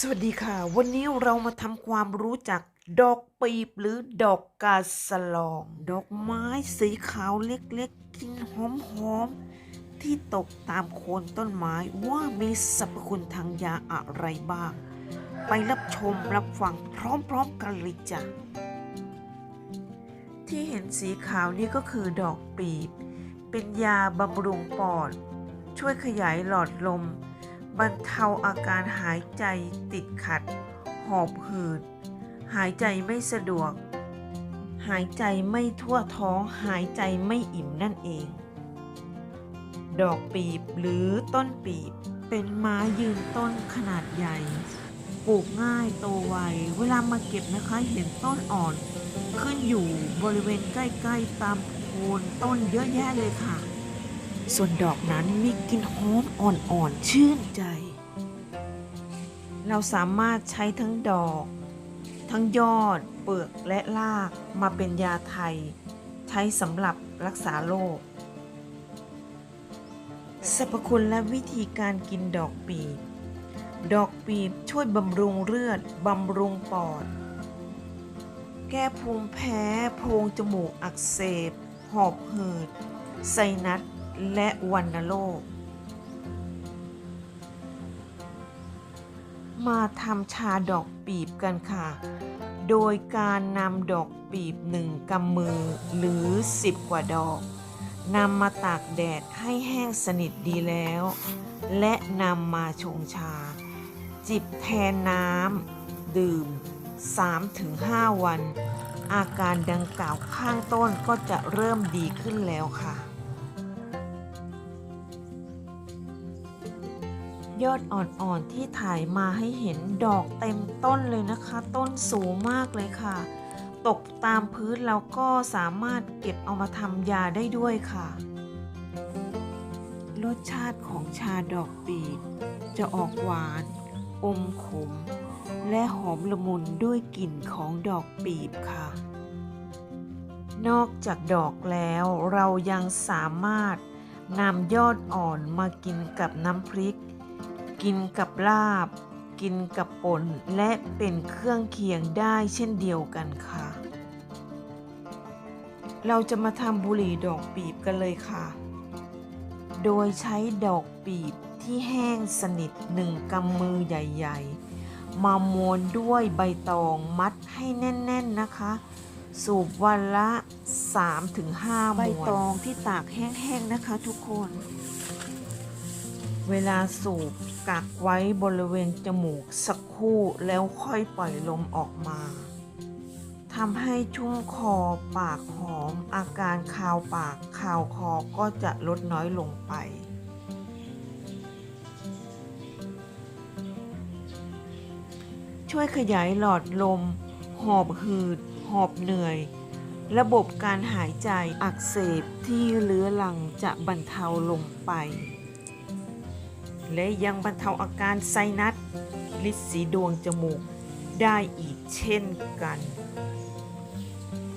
สวัสดีค่ะ วันนี้เรามาทำความรู้จักดอกปีบหรือดอกกาสลอง ดอกไม้สีขาวเล็กๆกลินหอมๆที่ตกตามโคนต้นไม้ว่ามีสรรพคุณทางยาอะไรบ้าง ไปรับชมรับฟังพร้อมๆกันเลยจ้ะที่เห็นสีขาวนี่ก็คือดอกปีบ เป็นยาบำรุงปอด ช่วยขยายหลอดลม บรรเทาอาการหายใจติดขัด หอบหืด หายใจไม่สะดวก หายใจไม่ทั่วท้อง หายใจไม่อิ่มนั่นเอง ดอกปีบหรือต้นปีบเป็นไม้ยืนต้นขนาดใหญ่ ปลูกง่ายโตไว เวลามาเก็บนะคะเห็นต้นอ่อน ขึ้นอยู่บริเวณใกล้ ๆ ตามโคนต้นเยอะแยะเลยค่ะ ส่วนดอกนั้นมีกลิ่นหอมอ่อนๆ ชื่นใจ เราสามารถใช้ทั้งดอก ทั้งยอด เปลือกและรากมาเป็นยาไทย ใช้สำหรับรักษาโรคสรรพคุณและวิธีการกินดอกปีบ ดอกปีบช่วยบำรุงเลือด บำรุงปอด แก้ภูมิแพ้ โพรงจมูกอักเสบ หอบหืดไซนัส และวัณโรค มาทำชาดอกปีบกันค่ะ โดยการนำดอกปีบหนึ่งกำมือหรือ 10 กว่าดอกนำมาตากแดดให้แห้งสนิทดีแล้ว และนำมาชงชา จิบแทนน้ำดื่ม 3-5 วัน อาการดังกล่าวข้างต้นก็จะเริ่มดีขึ้นแล้วค่ะ ยอดอ่อนๆที่ถ่ายมาให้เห็นดอกเต็มต้นเลยนะคะ ต้นสูงมากเลยค่ะ ตกตามพื้นแล้วก็สามารถเก็บเอามาทำยาได้ด้วยค่ะ รสชาติของชาดอกปีบจะออกหวาน อมขม และหอมละมุนด้วยกลิ่นของดอกปีบค่ะ นอกจากดอกแล้วเรายังสามารถนำยอดอ่อนมากินกับน้ำพริก กินกับลาบ กินกับป่นและเป็นเครื่องเคียงได้เช่นเดียวกันค่ะ เราจะมาทำบุหรี่ดอกปีบกันเลยค่ะ โดยใช้ดอกปีบที่แห้งสนิทหนึ่งกำมือใหญ่ๆ มาม้วนด้วยใบตองมัดให้แน่นๆนะคะ สูบวันละ 3-5ใบตองที่ตากแห้งๆนะคะทุกคน เวลาสูบกักไว้บริเวณจมูกสักครู่แล้วค่อยปล่อยลมออกมาทำให้ชุ่มคอปากหอม อาการคาวปากคาวคอก็จะลดน้อยลงไป ช่วยขยายหลอดลม หอบหืด หอบเหนื่อย ระบบการหายใจอักเสบที่เลื้อรังจะบรรเทาลงไป และยังบรรเทาอาการไซนัสลิดสีดวงจมูกได้อีกเช่นกัน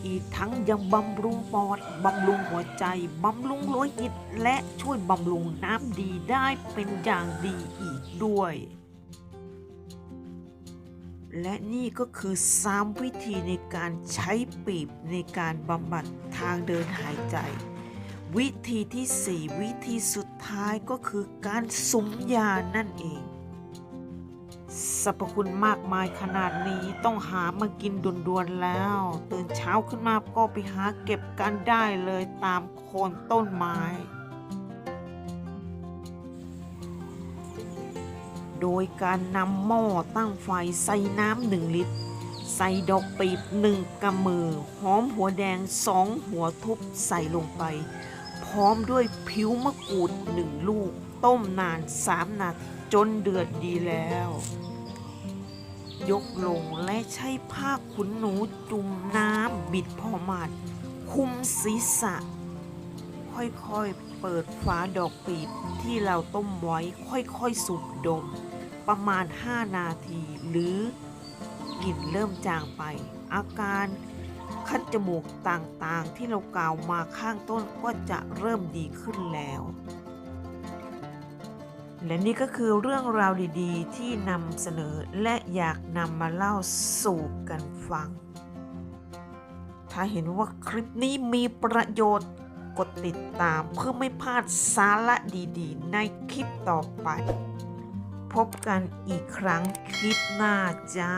อีกทั้งยังบำรุงปอด บำรุงหัวใจ บำรุงโลหิต และช่วยบำรุงน้ำดีได้เป็นอย่างดีอีกด้วย และนี่ก็คือ 3 วิธีในการใช้ปีบในการบำบัดทางเดินหายใจ วิธีที่ 4 วิธีสุดท้ายก็คือการสุมยานั่นเองสรรพคุณมากมายขนาดนี้ต้องหามากินด่วนๆแล้ว ตื่นเช้าขึ้นมาก็ไปหาเก็บกันได้เลยตามโคนต้นไม้ โดยการนำหม้อตั้งไฟใส่น้ำหนึ่งลิตร ใส่ดอกปีบหนึ่งกำมือ หอมหัวแดงสองหัวทุบใส่ลงไป พร้อมด้วยผิวมะกรูดหนึ่งลูก ต้มนานสามนาทีจนเดือดดีแล้ว ยกลงและใช้ผ้าขุนหนูจุ่มน้ำบิดพอมาดคุมศีรษะ ค่อยๆ เปิดฝาดอกปีบที่เราต้มไว้ค่อยๆ สูบดม ประมาณ 5 นาทีหรือกลิ่นเริ่มจางไป อาการ คัดจมูกต่างๆ ที่เรากล่าวมาข้างต้นก็จะเริ่มดีขึ้นแล้ว และนี่ก็คือเรื่องราวดีๆ ที่นำเสนอและอยากนำมาเล่าสู่กันฟัง ถ้าเห็นว่าคลิปนี้มีประโยชน์กดติดตามเพื่อไม่พลาดสาระดีๆ ในคลิปต่อไป พบกันอีกครั้งคลิปหน้าจ้า